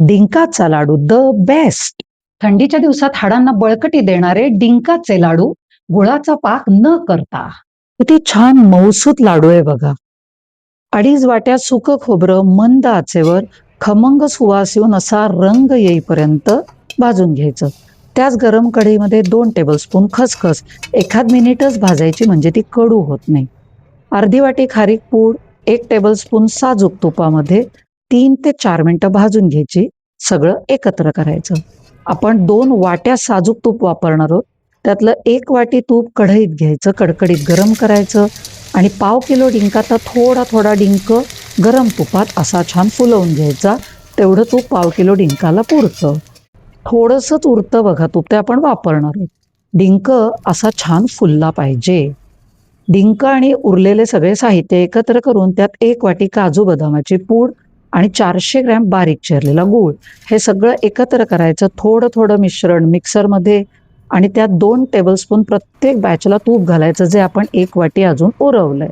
डिंकाचा laddu the best थंडीच्या दिवसात हाडांना बळकटी देणारे डिंकाचे लाडू गुळाचा पाक न करता. किती छान मौसूत लाडू आहे बघा. अडीच वाट्या सुक खोबरं मंद आचेवर खमंग सुवास येऊन असा रंग येईपर्यंत भाजून घ्यायचं. त्याच गरम कढईमध्ये दोन टेबलस्पून खसखस. एखाद मिनिटच भाजायची म्हणजे ती कडू होत नाही. अर्धी वाटी खारीक पूड एक टेबलस्पून साजूक तुपामध्ये तीन ते चार मिनटं भाजून घ्यायची. सगळं एकत्र करायचं. आपण दोन वाट्या साजूक तूप वापरणार आहोत. त्यातलं एक वाटी तूप कढईत घ्यायचं कडकडीत गरम करायचं आणि पाव किलो डिंकाचा थोडा थोडा डिंक गरम तुपात असा छान फुलवून घ्यायचा. तेवढं तूप पाव किलो डिंकाला पुरतं. थोडंसंच उरतं बघा तूप ते आपण वापरणार आहोत. डिंक असा छान फुलला पाहिजे. डिंक आणि उरलेले सगळे साहित्य एकत्र करून त्यात एक वाटी काजू बदामाची पूड आणि चारशे ग्रॅम बारीक चिरलेला गूळ. हे सगळं एकत्र करायचं थोडं थोडं मिश्रण मिक्सरमध्ये आणि त्यात दोन टेबलस्पून प्रत्येक बॅचला तूप घालायचं जे आपण एक वाटी अजून उरवलंय.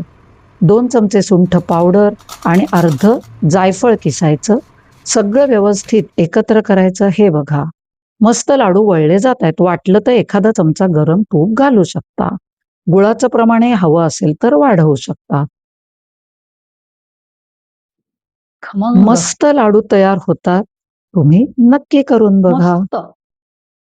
दोन चमचे सुंठ पावडर आणि अर्ध जायफळ किसायचं. सगळं व्यवस्थित एकत्र करायचं. हे बघा. मस्त लाडू वळले जात आहेत. वाटलं तर एखादा चमचा गरम तूप घालू शकता. गुळाचं प्रमाणे हवं असेल तर वाढवू शकता. मस्त लाडू तयार होतात. तुम्ही नक्की करून बघा. मस्त.